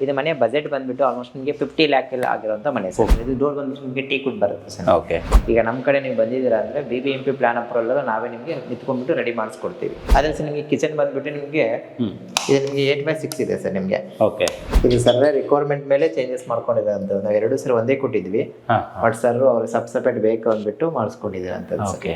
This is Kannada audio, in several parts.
ಇದು ಮನೆ ಬಜೆಟ್ ಬಂದ್ಬಿಟ್ಟು ಆಲ್ಮೋಸ್ಟ್ ನಿಮಗೆ ಫಿಫ್ಟಿ ಲ್ಯಾಕ್ ಎಲ್ಲ ಆಗಿರುವಂತ ಮನೆ ಸರ್ ಇದು ಡೋರ್ ಬಂದ್ಬಿಟ್ಟು ನಿಮಗೆ ಟೀ ಕುಡ್ ಬರುತ್ತೆ ಸರ್ ಓಕೆ ಈಗ ನಮ್ಮ ಕಡೆ ನೀವು ಬಂದಿದ್ದೀರಾ ಅಂದ್ರೆ B B M P plan approval ನಾವೇ ನಿಮಗೆ ನಿಂತ್ಕೊಂಡ್ಬಿಟ್ಟು ರೆಡಿ ಮಾಡಿಸ್ಕೊಡ್ತೀವಿ. ಅದೇ ಸರ್ ನಿಮಗೆ ಕಿಚನ್ ಬಂದ್ಬಿಟ್ಟು ನಿಮಗೆ ಇದು ನಿಮಗೆ ಏಟ್ ಬೈ ಸಿಕ್ಸ್ ಇದೆ ಸರ್ ನಿಮಗೆ. ಓಕೆ ಇದು ಸರ್ ರಿಕ್ವೈರ್ಮೆಂಟ್ ಮೇಲೆ ಚೇಂಜಸ್ ಮಾಡ್ಕೊಂಡಿದೆ ಅಂತ ನಾವು ಎರಡು ಸರ್ ಒಂದೇ ಕೊಟ್ಟಿದ್ವಿ. ಬಟ್ ಸರ್ ಅವ್ರು ಸಬ್ ಸಪ್ರೇಟ್ ಬೇಕು ಅಂದ್ಬಿಟ್ಟು ಮಾಡಿಸ್ಕೊಂಡಿದ್ದೀರಾ ಅಂತ ಓಕೆ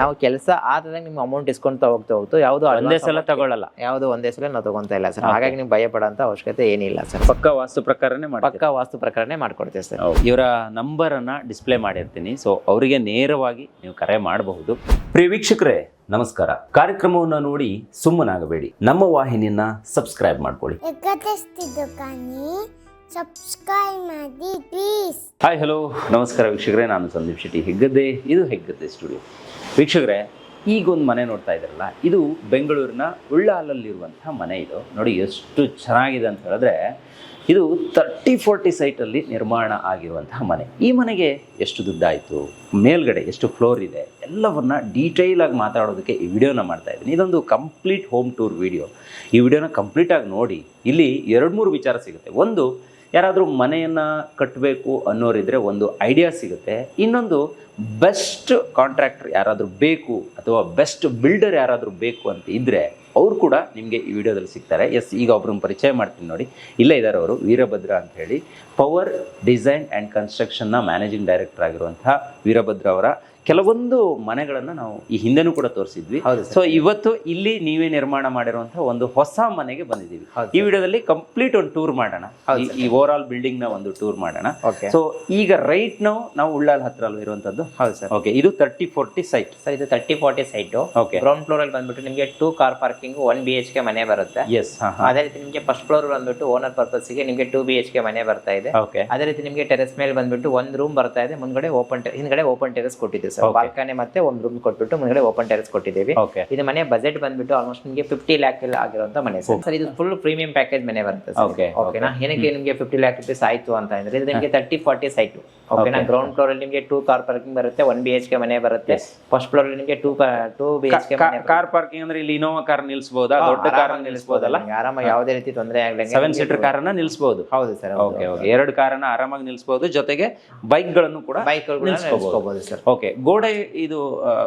ನಾವು ಕೆಲಸ ಆದಾಗ ನಿಮ್ಮ ಅಮೌಂಟ್ ಇಸ್ಕೊಂತ ಹೋಗ್ತಾ ಹೋಗ್ತು ಯಾವುದು ಒಂದೇ ಸಲ ತಗೊಳ್ಳಲ್ಲ ಯಾವುದು ಒಂದೇ ಸಲ ನಾವು ತಗೊಂತ ಇಲ್ಲ ಸರ್ ಹಾಗಾಗಿ ನೀವು ಭಯ ಅಂತ ಅವಶ್ಯಕತೆ ಏನಿಲ್ಲ ಸರ್ ಪಕ್ಕ ವಾಸ್ತು ಪ್ರಕಾರನೇ ಮಾಡಿ ಪಕ್ಕ ವಾಸ್ತು ಪ್ರಕಾರನೇ ಮಾಡ್ಕೊಡ್ತೀವಿ ಸರ್. ಇವರ ನಂಬರ್ ಅನ್ನ ಡಿಸ್ಪ್ಲೇ ಮಾಡಿರ್ತೀನಿ. ಸೊ ಅವರಿಗೆ ನೇರವಾಗಿ ನೀವು ಕರೆ ಮಾಡಬಹುದು. ಪ್ರಿಯ ವೀಕ್ಷಕರೇ ನಮಸ್ಕಾರ. ಕಾರ್ಯಕ್ರಮವನ್ನ ನೋಡಿ ಸುಮ್ಮನಾಗಬೇಡಿ. ನಮ್ಮ ವಾಹಿನಿಯನ್ನ ಸಬ್ಸ್ಕ್ರೈಬ್ ಮಾಡ್ಕೊಳ್ಳಿ. ಸಬ್ಸ್ಕ್ರೈಬ್ ಮಾಡಿ ಪ್ಲೀಸ್ ಹಾಯ್ ಹಲೋ ನಮಸ್ಕಾರ ವೀಕ್ಷಕರೇ ನಾನು ಸಂದೀಪ್ ಶೆಟ್ಟಿ ಹೆಗ್ಗದ್ದೆ. ಇದು ಹೆಗ್ಗದ್ದೆ ಸ್ಟುಡಿಯೋ ವೀಕ್ಷಕರೇ ಈಗ ಒಂದು ಮನೆ ನೋಡ್ತಾ ಇದ್ರಲ್ಲ, ಇದು ಬೆಂಗಳೂರಿನ ಉಳ್ಳಾಲಲ್ಲಿರುವಂಥ ಮನೆ ಇದು. ನೋಡಿ, ಎಷ್ಟು ಚೆನ್ನಾಗಿದೆ ಅಂತ ಹೇಳಿದ್ರೆ, ಇದು ತರ್ಟಿ ಫೋರ್ಟಿ ಸೈಟಲ್ಲಿ ನಿರ್ಮಾಣ ಆಗಿರುವಂತಹ ಮನೆ. ಈ ಮನೆಗೆ ಎಷ್ಟು ದುಡ್ಡಾಯಿತು, ಮೇಲ್ಗಡೆ ಎಷ್ಟು ಫ್ಲೋರ್ ಇದೆ, ಎಲ್ಲವನ್ನ ಡೀಟೇಲ್ ಆಗಿ ಮಾತಾಡೋದಕ್ಕೆ ಈ ವಿಡಿಯೋನ ಮಾಡ್ತಾ ಇದ್ದೀನಿ. ಇದೊಂದು ಕಂಪ್ಲೀಟ್ ಹೋಮ್ ಟೂರ್ ವಿಡಿಯೋ. ಈ ವಿಡಿಯೋನ ಕಂಪ್ಲೀಟಾಗಿ ನೋಡಿ, ಇಲ್ಲಿ ಎರಡು ಮೂರು ವಿಚಾರ ಸಿಗುತ್ತೆ. ಒಂದು ಯಾರಾದರೂ ಮನೆಯನ್ನು ಕಟ್ಟಬೇಕು ಅನ್ನೋರಿದ್ರೆ ಒಂದು ಐಡಿಯಾ ಸಿಗುತ್ತೆ. ಇನ್ನೊಂದು ಬೆಸ್ಟ್ ಕಾಂಟ್ರಾಕ್ಟರ್ ಯಾರಾದರೂ ಬೇಕು ಅಥವಾ ಬೆಸ್ಟ್ ಬಿಲ್ಡರ್ ಯಾರಾದರೂ ಬೇಕು ಅಂತ ಇದ್ದರೆ ಅವರು ಕೂಡ ನಿಮಗೆ ಈ ವಿಡಿಯೋದಲ್ಲಿ ಸಿಗ್ತಾರೆ. ಎಸ್ ಈಗ ಒಬ್ರನ್ನ ಪರಿಚಯ ಮಾಡ್ತೀನಿ ನೋಡಿ. ಇಲ್ಲೇ ಇದ್ದಾರೆ ಅವರು, ವೀರಭದ್ರ ಅಂತ ಹೇಳಿ. ಪವರ್ ಡಿಸೈನ್ ಆ್ಯಂಡ್ ಕನ್ಸ್ಟ್ರಕ್ಷನ್ನ ಮ್ಯಾನೇಜಿಂಗ್ ಡೈರೆಕ್ಟರ್ ಆಗಿರುವಂಥ ವೀರಭದ್ರ ಅವರ ಕೆಲವೊಂದು ಮನೆಗಳನ್ನು ನಾವು ಈ ಹಿಂದೆನೂ ಕೂಡ ತೋರಿಸಿದ್ವಿ. ಸೊ ಇವತ್ತು ಇಲ್ಲಿ ನೀವೇ ನಿರ್ಮಾಣ ಮಾಡಿರುವಂತಹ ಒಂದು ಹೊಸ ಮನೆಗೆ ಬಂದಿದ್ದೀವಿ. ಈ ವಿಡಿಯೋದಲ್ಲಿ ಕಂಪ್ಲೀಟ್ ಒಂದು ಟೂರ್ ಮಾಡೋಣ. ಈ- ಓವರ್ ಆಲ್ ಬಿಲ್ಡಿಂಗ್ನ ಒಂದು ಟೂರ್ ಮಾಡೋಣ. ಸೊ ಈಗ ರೈಟ್ ನಾವು ನಾವು ಉಳ್ಳಾಲ್ ಹತ್ರ ಅಲ್ವಾ ಇರುವಂತದ್ದು? ಹೌದು ಸರ್. ಓಕೆ ಇದು ತರ್ಟಿ ಫೋರ್ಟಿ ಸೈಟ್ ಸರ್ ಇದು thirty forty site okay ground floor ಅಲ್ಲಿ ಬಂದ್ಬಿಟ್ಟು ನಿಮಗೆ two car parking one B H K ಮನೆ ಬರುತ್ತೆ. ಎಸ್ ಅದೇ ರೀತಿ ನಿಮಗೆ ಫಸ್ಟ್ ಫ್ಲೋರ್ ಬಂದ್ಬಿಟ್ಟು ಓನರ್ ಪರ್ಪಸ್ಗೆ ನಿಮಗೆ ಟೂ ಬಿ ಎಚ್ ಕೆ ಮನೆ ಬರ್ತಾ ಇದೆ. ಓಕೆ ಅದೇ ರೀತಿ ನಿಮಗೆ ಟೆರೆಸ್ ಮೇಲೆ ಬಂದ್ಬಿಟ್ಟು ಒಂದು ರೂಮ್ ಬರ್ತಾ ಇದೆ. ಮುಂದ್ಗಡೆ ಓಪನ್ ಹಿಂದ್ಗಡೆ ಓಪನ್ ಟೆರೆಸ್ ಕೊಟ್ಟಿದ್ದೀವಿ Okay. ಬಾಲ್ಕನಿ ಮತ್ತೆ ಒಂದು ರೂಮ್ ಕೊಟ್ಬಿಟ್ಟು ಮುಂದೆ ಓಪನ್ ಟೆರೆಸ್ ಕೊಟ್ಟಿದ್ದೀವಿ. ಇದು ಮನೆ ಬಜೆಟ್ ಬಂದ್ಬಿಟ್ಟು ಆಲ್ಮೋಸ್ಟ್ ನಿಮಗೆ ಫಿಫ್ಟಿ ಲ್ಯಾಕ್ ಎಲ್ಲ ಆಗಿರುವಂತ ಮನೆ ಸರ್. ಸರ್ ಇದು ಫುಲ್ ಪ್ರೀಮಿಯಂ ಪ್ಯಾಕೇಜ್ ಮನೆ ಬರುತ್ತೆ ಓಕೆ ಓಕೆನಾ ಏನಕ್ಕೆ ನಿಮಗೆ ಫಿಫ್ಟಿ ಲ್ಯಾಕ್ ರುಪೀಸ್ ಆಯ್ತು ಅಂತ ಅಂದ್ರೆ ಇದು ನಿಮಗೆ ತರ್ಟಿ ಫಾರ್ಟಿ ಸೈಟು ಓಕೆನಾ ಗ್ರೌಂಡ್ ಫ್ಲೋರ್ ಅಲ್ಲಿ ನಿಮಗೆ ಟೂ ಕಾರ್ ಪಾರ್ಕಿಂಗ್ ಬರುತ್ತೆ ಒನ್ ಬಿ ಎಚ್ ಕೆ ಮನೆ ಬರುತ್ತೆ. ಫಸ್ಟ್ ಫ್ಲೋರ್ ಅಲ್ಲಿ ನಿಮಗೆ two two B H K car parking ಅಂದ್ರೆ ಇಲ್ಲಿ ಇನೋವಾ ಕಾರ್ ನಿಲ್ಸಬಹುದಾ ದೊಡ್ಡ ಕಾರ್ ನಿಲ್ಸಬಹುದಲ್ಲ ಆರಾಮ ಆರಾಮಾಗಿ ಯಾವುದೇ ರೀತಿ ತೊಂದರೆ ಆಗಲಿ ಸೆವೆನ್ ಸೀಟರ್ ಕಾರ್ ಅನ್ನ ನಿಲ್ಸಬಹುದು ಹೌದು ಸರ್ ಓಕೆ ಓಕೆ ಎರಡು ಕಾರನ್ನ ಆರಾಮಾಗಿ ನಿಲ್ಸಬಹುದು ಜೊತೆಗೆ ಬೈಕ್ಗಳನ್ನು ಕೂಡ ಬೈಕ್ ನಿಲ್ಸ್ಕೋಬಹುದು ಸರ್. ಓಕೆ ಗೋಡೆ ಇದು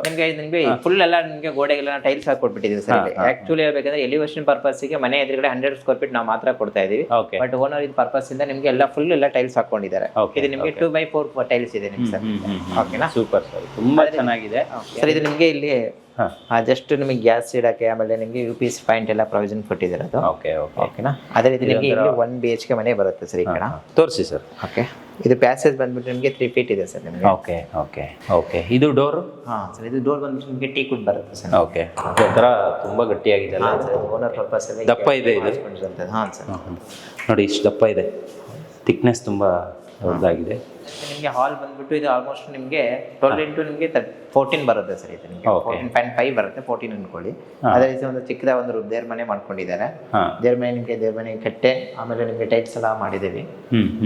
ನಿಮಗೆ ನಿಮಗೆ ಫುಲ್ ಎಲ್ಲ ನಿಮಗೆ ಗೋಡೆಗೆಲ್ಲ ಟೈಲ್ಸ್ ಹಾಕಿ ಕೊಟ್ಬಿಟ್ಟಿದ್ದೀವಿ ಸರ್ ಆಕ್ಚುಲಿ ಹೇಳಬೇಕಂದ್ರೆ ಎಲಿವೇಶನ್ ಪರ್ಪಸ್ಗೆ ಮನೆ ಎದುರುಗಡೆ ಹಂಡ್ರೆಡ್ ಸ್ಕ್ವೇರ್ ಫೀಟ್ ನಾವು ಮಾತ್ರ ಕೊಡ್ತಾ ಇದೀವಿ. ಓಕೆ ಬಟ್ ಓನರ್ ಇದು ಪರ್ಪಸ್ ಇಂದ ನಿಮಗೆ ಎಲ್ಲ ಫುಲ್ ಎಲ್ಲ ಟೈಲ್ಸ್ ಹಾಕೊಂಡಿದ್ದಾರೆ. ಇದು ನಿಮಗೆ ಟೂ ಬೈ ಫೋರ್ ಟೈಲ್ಸ್ ಇದೆ ನಿಮ್ಗೆ ಸರ್. ಓಕೆನಾ ಸೂಪರ್ ಸರ್ ತುಂಬಾ ಚೆನ್ನಾಗಿದೆ. ಸರ್ ಇದು ನಿಮಗೆ ಇಲ್ಲಿ ಜಸ್ಟ್ ನಿಮಗೆ ಗ್ಯಾಸ್ ಇಡಕ್ಕೆ ಆಮೇಲೆ ನಿಮಗೆ ಯು ಪಿ ಎಸ್ ಪಾಯಿಂಟ್ ಎಲ್ಲ ಪ್ರೊವಿಜನ್ ಕೊಟ್ಟಿದ್ದಾರೆ ಅದು? ಓಕೆ ಓಕೆ ಓಕೆನಾ ಅದೇ ರೀತಿ ನಿಮಗೆ ಇಲ್ಲಿ ಒನ್ ಬಿ ಎಚ್ ಕೆ ಮನೆ ಬರುತ್ತೆ ಸರ್ ಈ ಕಡೆ. ತೋರಿಸಿ ಸರ್ ಓಕೆ ಇದು ಪ್ಯಾಸೇಜ್ ಬಂದ್ಬಿಟ್ಟು ನಿಮಗೆ ತ್ರೀ ಫೀಟ್ ಇದೆ ಸರ್ ನಿಮಗೆ. ಓಕೆ ಓಕೆ ಓಕೆ ಇದು ಡೋರ್ ಹಾಂ ಸರ್ ಇದು ಡೋರ್ ಬಂದ್ಬಿಟ್ಟು ನಿಮಗೆ ಟೀ ಕುಡ್ ಬರುತ್ತೆ ಸರ್. ಓಕೆ ಒಂಥರ ತುಂಬ ಗಟ್ಟಿಯಾಗಿದೆ ಹಾಂ ಸರ್ ಓನರ್ ಪರ್ಪಸ್ ದಪ್ಪ ಇದೆ ಇದು? ಹಾಂ ಸರ್. ನೋಡಿ ಇಷ್ಟು ದಪ್ಪ ಇದೆ. ಥಿಕ್ನೆಸ್ ತುಂಬಾ ದೊಡ್ಡದಾಗಿದೆ ನಿಮಗೆ ಹಾಲ್ ಬಂದ್ಬಿಟ್ಟು ಇದು ಆಲ್ಮೋಸ್ಟ್ ನಿಮಗೆ ಟ್ವೆಲ್ ಇಂಟು ನಿಮಗೆ ಫೋರ್ಟೀನ್ ಬರುತ್ತೆ ಸರ್ ಇದು ನಿಮಗೆ. ಫೋರ್ಟೀನ್ ಪಾಯಿಂಟ್ ಫೈವ್ ಬರುತ್ತೆ ಫೋರ್ಟೀನ್ ಅನ್ಕೊಳ್ಳಿ. ಅದೇ ರೀತಿ ಒಂದು ಚಿಕ್ಕದ ಒಂದು ದೇವ್ರ ಮನೆ ಮಾಡ್ಕೊಂಡಿದ್ದಾರೆ. ಹಾ. ದೇವ್ರ ಮನೆ ನಿಮಗೆ ದೇವ್ರ ಮನೆ ಕಟ್ಟೆ ಆಮೇಲೆ ನಿಮಗೆ ಟೈಲ್ಸ್ ಎಲ್ಲ ಮಾಡಿದ್ದೀವಿ.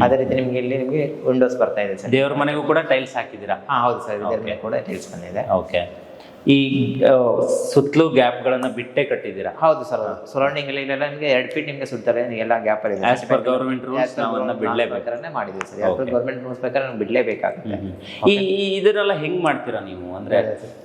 ಅದೇ ರೀತಿ ನಿಮಗೆ ಇಲ್ಲಿ ನಿಮಗೆ ವಿಂಡೋಸ್ ಬರ್ತಾ ಇದೆ ಸರ್. ದೇವ್ರ ಮನೆಗೂ ಕೂಡ ಟೈಲ್ಸ್ ಹಾಕಿದ್ದೀರಾ? ಹೌದು ಸರ್. ದೇವ್ರ ಮನೆ ಕೂಡ ಟೈಲ್ಸ್ ಬಂದಿದೆ. ಓಕೆ ಈ ಸುತ್ತಲೂ ಗ್ಯಾಪ್ಗಳನ್ನ ಬಿಟ್ಟೆ ಕಟ್ಟಿದ್ದೀರಾ? ಹೌದು ಸರ್ ಸರೌಂಡಿಂಗ್ ಅಲ್ಲಿ ಇಲ್ಲೆಲ್ಲ ನಿಮಗೆ ಎರಡು ಫೀಟ್ ನಿಮಗೆ ಸುತ್ತಾರೆ ಎಲ್ಲ ಗ್ಯಾಪ್ ಅಲ್ಲಿ ಆಸ್ ಪರ್ ಗೌರ್ಮೆಂಟ್ ರೂಲ್ಸ್ ನಾವನ್ನ ಬಿಡ್ಲೇಬೇಕು. ಪ್ರಕಾರನೇ ಮಾಡಿದ್ದೀವಿ ಸರ್. ಗೌರ್ಮೆಂಟ್ ರೂಲ್ಸ್ ಬೇಕಾದ್ರೆ ನಾವು ಬಿಡಲೇಬೇಕಾಗುತ್ತೆ. ಈ ಇದನ್ನೆಲ್ಲ ಹೆಂಗ್ ಮಾಡ್ತೀರಾ ನೀವು? ಅಂದ್ರೆ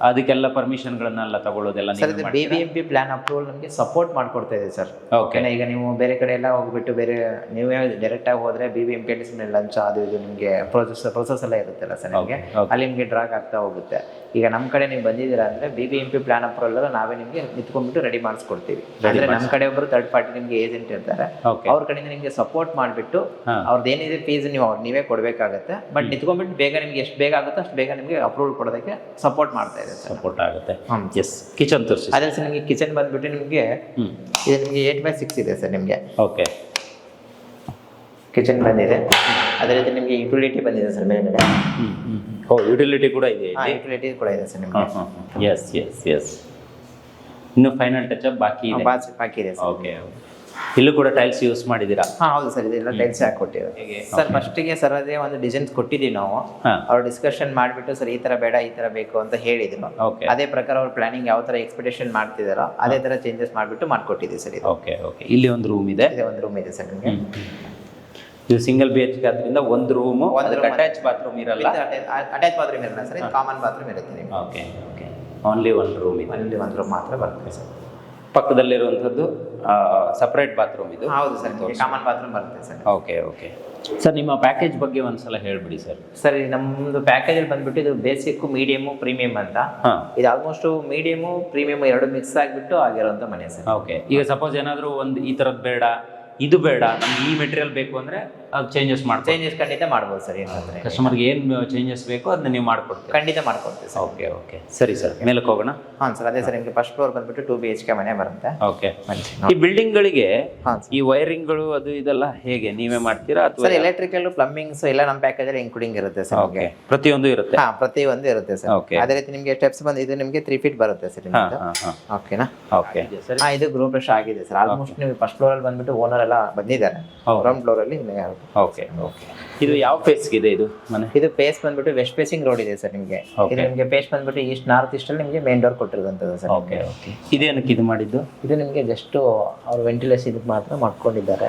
ಅದಕ್ಕೆಲ್ಲ ಪರ್ಮಿಷನ್ಗಳನ್ನೆಲ್ಲ ತಗೊಳ್ಳೋದೆಲ್ಲ sir B B M P plan approval ನಮಗೆ ಸಪೋರ್ಟ್ ಮಾಡ್ಕೊಡ್ತಾ ಇದೆ ಸರ್. ಓಕೆ ಈಗ ನೀವು ಬೇರೆ ಕಡೆ ಎಲ್ಲ ಹೋಗ್ಬಿಟ್ಟು ಬೇರೆ ನೀವೇ ಡೈರೆಕ್ಟ್ ಆಗಿ ಹೋದ್ರೆ ಬಿ ಬಿ ಎಂ ಪಿ ಅಲ್ಲಿ ಲಂಚ ಅದು ಇದು ನಿಮಗೆ ಪ್ರೊಸೆಸ್ ಪ್ರೊಸೆಸ್ ಎಲ್ಲ ಇರುತ್ತಲ್ಲ ಸರ್ ನಿಮಗೆ. ಅಲ್ಲಿ ನಿಮಗೆ ಡ್ರಾಗ್ ಆಗ್ತಾ ಹೋಗುತ್ತೆ. ಈಗ ನಮ್ಮ ಕಡೆ ನೀವು ಬಂದಿದ್ದೀರಾ ಅಂದ್ರೆ B B M P plan approval ನಾವೇ ನಿಮಗೆ ನಿಂತ್ಕೊಂಡ್ಬಿಟ್ಟು ರೆಡಿ ಮಾಡಿಸ್ಕೊಡ್ತೀವಿ. ಅಂದ್ರೆ ನಮ್ಮ ಕಡೆ ಒಬ್ಬರು ಥರ್ಡ್ ಪಾರ್ಟಿ ನಿಮಗೆ ಏಜೆಂಟ್ ಇರ್ತಾರೆ. ಅವ್ರ ಕಡೆಯಿಂದ ನಿಮಗೆ ಸಪೋರ್ಟ್ ಮಾಡಿಬಿಟ್ಟು. ಅವ್ರದ್ದು ಏನಿದೆ ಫೀಸ್ ನೀವು ಅವ್ರು ನೀವೇ ಕೊಡಬೇಕಾಗತ್ತೆ. ಬಟ್ ನಿಂತ್ಕೊಂಡ್ಬಿಟ್ಟು ಬೇಗ ನಿಮ್ಗೆ ಎಷ್ಟು ಬೇಗ ಆಗುತ್ತೋ ಅಷ್ಟು ಬೇಗ ನಿಮಗೆ ಅಪ್ರೂವಲ್ ಕೊಡೋದಕ್ಕೆ ಸಪೋರ್ಟ್ ಮಾಡ್ತಾ ಇದೆ ಸಪೋರ್ಟ್ ಆಗುತ್ತೆ. ಎಸ್ ಕಿಚನ್ ತೋರಿಸಿ ಅದೇ ಸರ್ ನಿಮಗೆ ಕಿಚನ್ ಬಂದ್ಬಿಟ್ಟು ನಿಮಗೆ ಇದು ನಿಮಗೆ ಏಟ್ ಬೈ ಸಿಕ್ಸ್ ಇದೆ ಸರ್ ನಿಮಗೆ. ಓಕೆ ಕಿಚನ್ ಬಂದಿದೆ. ಅದೇ ರೀತಿ ನಿಮಗೆ ಯುಟಿಲಿಟಿ ಬಂದಿದೆ ಸರ್ ಮೇಲ್ಗಡೆ. ಓ ಯುಟಿಲಿಟಿ ಕೂಡ ಇದೆ ಯುಟಿಲಿಟಿ ಕೂಡ ಇದೆ ಸರ್ ನಿಮಗೆ. ಎಸ್ ಎಸ್ ಎಸ್ ಇನ್ನು ಫೈನಲ್ ಟಚ್ ಅಪ್ ಬಾಕಿ ಇದೆ? ಬಾಕಿ ಇದೆ ಓಕೆ ಇಲ್ಲೂ ಕೂಡ ಟೈಲ್ಸ್ ಯೂಸ್ ಮಾಡಿದ್ದೀರಾ? ಹಾಂ ಹೌದು ಸರ್ ಇದೆಲ್ಲ ಟೈಲ್ಸ್ ಹಾಕೊಟ್ಟಿದೆ ಸರ್ ಫಸ್ಟಿಗೆ ಸರ್ ಅದೇ ಒಂದು ಡಿಸೈನ್ಸ್ ಕೊಟ್ಟಿದ್ದೀವಿ ನಾವು. ಅವ್ರು ಡಿಸ್ಕಷನ್ ಮಾಡಿಬಿಟ್ಟು ಸರ್ ಈ ತರ ಬೇಡ ಈ ಥರ ಬೇಕು ಅಂತ ಹೇಳಿದ್ರು. ಓಕೆ ಅದೇ ಪ್ರಕಾರ ಅವ್ರ ಪ್ಲಾನಿಂಗ್ ಯಾವ ತರ ಎಕ್ಸ್ಪೆಕ್ಟೇಷನ್ ಮಾಡ್ತಿದಾರೋ ಅದೇ ಥರ ಚೇಂಜಸ್ ಮಾಡಿಬಿಟ್ಟು ಮಾಡ್ಕೊಟ್ಟಿದ್ದೀವಿ ಸರ್ ಇದು. ಓಕೆ ಓಕೆ ಇಲ್ಲಿ ಒಂದು ರೂಮ್ ಇದೆ? ಇದೆ ಒಂದು ರೂಮ್ ಇದೆ ಸರ್ ನಿಮಗೆ. ಇದು ಸಿಂಗಲ್ ಬಿ ಎಚ್ ಕೆ ಆದ್ರಿಂದ ಒಂದು ರೂಮು ಅದಕ್ಕೆ ಅಟ್ಯಾಚ್ ಬಾತ್ರೂಮ್ ಇರಲ್ಲ. ಅಟ್ಯಾಚ್ ಬಾತ್ರೂಮ್ ಇರಲ್ಲ ಸರ್ ಕಾಮನ್ ಬಾತ್ರೂಮ್ ಇರುತ್ತೆ ನಿಮ್ಗೆ okay okay only one room ಇದೆ. ಓನ್ಲಿ ಒಂದು ರೂಮ್ ಮಾತ್ರ ಬರುತ್ತೆ ಸರ್. ಪಕ್ಕದಲ್ಲಿರುವಂಥದ್ದು ಸಪ್ರೇಟ್ ಬಾತ್ರೂಮ್ ಇದು. ಹೌದು ಸರ್ ಕಾಮನ್ ಬಾತ್ರೂಮ್ ಬರುತ್ತೆ ಸರ್. ಓಕೆ ಓಕೆ ಸರ್ ನಿಮ್ಮ ಪ್ಯಾಕೇಜ್ ಬಗ್ಗೆ ಒಂದ್ಸಲ ಹೇಳ್ಬಿಡಿ ಸರ್. ಸರ್ ಸರಿ ನಮ್ಮದು ಪ್ಯಾಕೇಜಲ್ಲಿ ಬಂದ್ಬಿಟ್ಟು ಇದು ಬೇಸಿಕ್ ಮೀಡಿಯಮು ಪ್ರೀಮಿಯಂ ಅಂತ. ಇದು ಆಲ್ಮೋಸ್ಟ್ ಮೀಡಿಯಮು ಪ್ರೀಮಿಯಂ ಎರಡು ಮಿಕ್ಸ್ ಆಗಿಬಿಟ್ಟು ಆಗಿರೋಂಥ ಮನೆ ಸರ್. ಓಕೆ ಈಗ ಸಪೋಸ್ ಏನಾದರೂ ಒಂದು ಈ ಥರದ್ದು ಬೇಡ ಇದು ಬೇಡ ನಮ್ಗೆ ಈ ಮೆಟೀರಿಯಲ್ ಬೇಕು ಅಂದರೆ ಅದು ಚೇಂಜಸ್ ಮಾಡಿ ಚೇಂಜಸ್ ಖಂಡಿತ ಮಾಡ್ಬೋದು ಸರ್ ಏನಂದ್ರೆ ಕಸ್ಟಮರ್ಗೆ ಏನು ಚೇಂಜಸ್ ಬೇಕೋ ಅದನ್ನ ನೀವು ಮಾಡ್ಕೊಡ್ತೀವಿ ಖಂಡಿತ ಮಾಡ್ಕೊಡ್ತೀವಿ ಸರ್. ಓಕೆ ಓಕೆ ಸರಿ ಸರ್. ಮೇಲಕ್ಕೆ ಹೋಗೋಣ? ಹಾಂ ಸರ್ ಅದೇ ಸರ್ ನಿಮಗೆ ಫಸ್ಟ್ ಫ್ಲೋರ್ ಬಂದ್ಬಿಟ್ಟು ಟು ಬಿ ಎಚ್ ಕೆ ಮನೆ ಬರುತ್ತೆ. ಓಕೆ ಈ ಬಿಲ್ಡಿಂಗ್ಗಳಿಗೆ ಗಳಿಗೆ ಈ ಈ ವೈರಿಂಗ್ಗಳು ಅದು ಇದೆಲ್ಲ ಹೇಗೆ ನೀವೇ ಮಾಡ್ತೀರಾ ಅಥವಾ ಸರ್ ಎಲೆಕ್ಟ್ರಿಕಲ್ ಪ್ಲಂಬಿಂಗ್ಸ್ ಎಲ್ಲ ನಮ್ಮ ಪ್ಯಾಕೇಜಲ್ಲಿ ಇನ್ಕ್ಲೂಡಿಂಗ್ ಇರುತ್ತೆ ಸರ್ ಓಕೆ ಪ್ರತಿಯೊಂದು ಇರುತ್ತೆ? ಹಾಂ ಪ್ರತಿಯೊಂದು ಇರುತ್ತೆ ಸರ್. ಓಕೆ ಅದೇ ರೀತಿ ನಿಮಗೆ ಸ್ಟೆಪ್ಸ್ ಬಂದು ಇದು ನಿಮಗೆ ತ್ರೀ ಫೀಟ್ ಬರುತ್ತೆ ಸರ್ ಓಕೆನಾ ಓಕೆ ಹಾಂ ಇದು ಗ್ರೂಪ್ ಫ್ರೆಶ್ ಆಗಿದೆ ಸರ್. ಆಲ್ಮೋಸ್ಟ್ ನೀವು ಫಸ್ಟ್ ಫ್ಲೋರ್ ಅಲ್ಲಿ ಬಂದ್ಬಿಟ್ಟು ಓನರ್ ಎಲ್ಲ ಬಂದಿದ್ದಾರೆ. ಗ್ರೌಂಡ್ ಫ್ಲೋರ್ ಅಲ್ಲಿ ಓಕೆ ಓಕೆ ಇದು ಯಾವ ಇದೆ ಇದು ಮನೆ? ಇದು ಫೇಸ್ ಬಂದ್ಬಿಟ್ಟು ವೆಸ್ಟ್ ಫೇಸಿಂಗ್ ರೋಡ್ ಇದೆ ಸರ್ ನಿಮಗೆ. ಇದು ನಿಮಗೆ ಪೇಸ್ ಬಂದ್ಬಿಟ್ಟು ಈಸ್ಟ್ ನಾರ್ತ್ ಈಸ್ಟ್ ಅಲ್ಲಿ ನಿಮಗೆ ಮೇನ್ ಡೋರ್ ಕೊಟ್ಟಿರುವಂತದ್ದು ಸರ್ ಓಕೆ ಓಕೆ ಇದೇನಕ್ಕೆ ಇದು ಮಾಡಿದ್ದು? ಇದು ನಿಮಗೆ ಜಸ್ಟ್ ಅವ್ರು ವೆಂಟಿಲೇಷನ್ ಇದಕ್ಕೆ ಮಾತ್ರ ಮಾಡ್ಕೊಂಡಿದ್ದಾರೆ.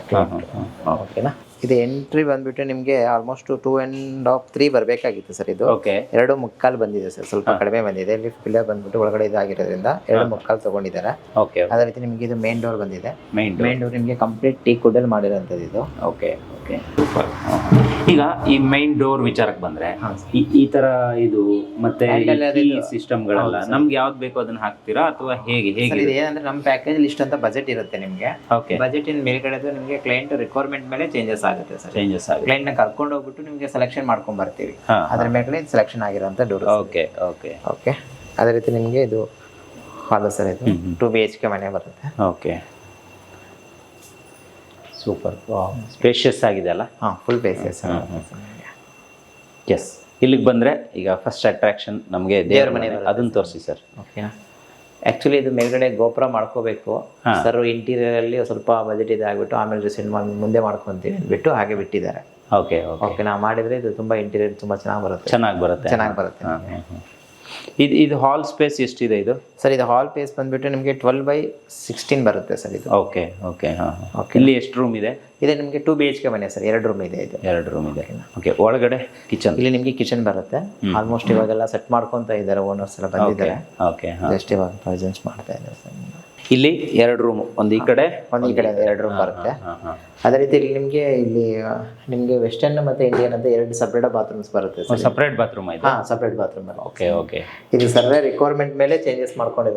ಓಕೆನಾ ಇದು ಎಂಟ್ರಿ ಬಂದ್ಬಿಟ್ಟು ನಿಮಗೆ almost two and half three ಬರಬೇಕಾಗಿತ್ತು ಸರ್ ಇದು. ಓಕೆ ಎರಡು ಮುಕ್ಕಾಲು ಬಂದಿದೆ ಸರ್ ಸ್ವಲ್ಪ ಕಡಿಮೆ ಬಂದಿದೆ. ಲಿಫ್ಟ್ ಪಿಲ್ಲರ್ ಬಂದ್ಬಿಟ್ಟು ಒಳಗಡೆ ಇದಾಗಿರೋದ್ರಿಂದ ಎರಡು ಮುಕ್ಕಾಲು ತಗೊಂಡಿದ್ದಾರೆ. ಓಕೆ ಅದೇ ರೀತಿ ನಿಮಗೆ ಇದು ಮೇನ್ ಡೋರ್ ಬಂದಿದೆ. ಮೈನ್ ಡೋರ್ ನಿಮಗೆ ಕಂಪ್ಲೀಟ್ ಟೀ ಕುಡ್ಡಲ್ಲಿ ಮಾಡಿರೋಂಥದ್ದು ಇದು. Okay okay super. ಈಗ ಈ ಮೈನ್ ಡೋರ್ ವಿಚಾರಕ್ಕೆ ಬಂದ್ರೆ ಹಾಂ ಈ ಈ ತರ ಇದು ಮತ್ತೆ Handle ಅದು ಇದು. ಸಿಸ್ಟಮ್ಗಳೆಲ್ಲ ನಮ್ಗೆ ಯಾವ್ದು ಬೇಕೋ ಅದನ್ನ ಹಾಕ್ತೀರಾ ಅಥವಾ ಹೇಗೆ ಸರ್ ಹೇಗೆ ಇದು ಏನಂದ್ರೆ ನಮ್ಮ ಪ್ಯಾಕೇಜ್ ಲಿಸ್ಟ್ ಅಂತ ಬಜೆಟ್ ಇರುತ್ತೆ ನಿಮಗೆ. ಓಕೆ ಬಜೆಟ್ ಇನ್ ಮೇಲ್ಗಡೆದು ನಿಮಗೆ ಕ್ಲೈಂಟ್ ರಿಕ್ವೈರ್ಮೆಂಟ್ ಮೇಲೆ ಚೇಂಜಸ್ ಆಗುತ್ತೆ ಸರ್ ಚೇಂಜಸ್ ಆಗುತ್ತೆ. ಕ್ಲೈಂಟ್ನ ಕರ್ಕೊಂಡು ಹೋಗ್ಬಿಟ್ಟು ನಿಮಗೆ ಸೆಲೆಕ್ಷನ್ ಮಾಡ್ಕೊಂಡ್ ಬರ್ತೀವಿ. ಹಾ ಅದ್ರ ಮೇಲೆ ಸೆಲೆಕ್ಷನ್ ಆಗಿರೋಂಥ ಡೋರ್ ಓಕೆ ಓಕೆ ಓಕೆ ಅದೇ ರೀತಿ ನಿಮಗೆ ಇದು ಹಾಲು ಸರ್ ಇದು? ಟು ಬಿ ಎಚ್ ಕೆ ಮನೆ ಬರುತ್ತೆ. ಓಕೆ ಸೂಪರ್ ಸ್ಪೇಷಿಯಸ್ ಆಗಿದೆ ಅಲ್ಲ? ಹಾಂ ಫುಲ್ ಬೇಸಿಯಸ್ ಎಸ್ ಇಲ್ಲಿಗೆ ಬಂದರೆ ಈಗ ಫಸ್ಟ್ ಅಟ್ರಾಕ್ಷನ್ ನಮಗೆ ದೇವರ ಮನೆ ಅದನ್ನ ತೋರಿಸಿ ಸರ್. ಓಕೆನಾ ಆ್ಯಕ್ಚುಲಿ ಇದು ಮೇಲ್ಗಡೆ ಗೋಪುರ ಮಾಡ್ಕೋಬೇಕು. ಸರ್ ಇಂಟೀರಿಯರ್ ಅಲ್ಲಿ ಸ್ವಲ್ಪ ಬಜೆಟ್ ಇದೆ ಆಗಿಬಿಟ್ಟು ಆಮೇಲೆ ರಿಸೆಂಟ್ ಮಾಡಿ ಮುಂದೆ ಮಾಡ್ಕೊತೀವಿ ಅಂದ್ಬಿಟ್ಟು ಹಾಗೆ ಬಿಟ್ಟಿದ್ದಾರೆ. ಓಕೆ ಓಕೆ ಓಕೆ ನಾವು ಮಾಡಿದರೆ ಇದು ತುಂಬ ಇಂಟೀರಿಯರ್ ತುಂಬ ಚೆನ್ನಾಗಿ ಬರುತ್ತೆ. ಚೆನ್ನಾಗಿ ಬರುತ್ತೆ. ಚೆನ್ನಾಗಿ ಬರುತ್ತೆ. ಇದು ಇದು ಹಾಲ್ ಸ್ಪೇಸ್ ಎಷ್ಟಿದೆ ಇದು? ಸರ್ ಇದು ಹಾಲ್ ಸ್ಪೇಸ್ ಬಂದ್ಬಿಟ್ಟು ನಿಮಗೆ ಟ್ವೆಲ್ ಬೈ ಸಿಕ್ಸ್ಟೀನ್ ಬರುತ್ತೆ ಸರ್ ಇದು. ಓಕೆ ಓಕೆ ಹಾಂ ಓಕೆ ಇಲ್ಲಿ ಎಷ್ಟು ರೂಮ್ ಇದೆ? ಇದೆ ನಿಮಗೆ ಟೂ ಬಿ ಎಚ್ ಕೆ ಮನೆ ಸರ್ ಎರಡು ರೂಮ್ ಇದೆ ಇದು. ಎರಡು ರೂಮ್ ಇದೆ. ಓಕೆ ಒಳಗಡೆ ಕಿಚನ್ ಇಲ್ಲಿ ನಿಮಗೆ ಕಿಚನ್ ಬರುತ್ತೆ. ಆಲ್ಮೋಸ್ಟ್ ಇವಾಗೆಲ್ಲ ಸೆಟ್ ಮಾಡ್ಕೊತಾ ಇದ್ದಾರೆ ಓನರ್ಸ್ ಎಲ್ಲ ಬಂದಿದ್ದಾರೆ. ಓಕೆ ಜಸ್ಟ್ ಇವಾಗ ಪ್ರೆಸೆನ್ಸ್ ಮಾಡ್ತಾ ಇದ್ದಾರೆ ಸರ್. ಇಲ್ಲಿ ಎರಡು ರೂಮ್ ಒಂದು ಈ ಕಡೆ ಒಂದು ಈ ಕಡೆ ಎರಡು ರೂಮ್ ಬರುತ್ತೆ. ಅದೇ ರೀತಿ ಇಲ್ಲಿ ನಿಮಗೆ ಇಲ್ಲಿ ನಿಮಗೆ ವೆಸ್ಟರ್ನ್ ಮತ್ತೆ ಇಂಡಿಯನ್ ಅಂತ ಎರಡು ಸಪರೇಟ್ ಬಾತ್ರೂಮ್ಸ್ ಬರುತ್ತೆ ಸಪ್ರೇಟ್ ಬಾತ್ರೂಮ್ ಹಾ ಸಪ್ರೇಟ್ ಬಾತ್ರೂಮ್ ಓಕೆ ಓಕೆ ಇದು ಸರ್ವೆ ರಿಕ್ವೈರ್ಮೆಂಟ್ ಮೇಲೆ ಚೇಂಜಸ್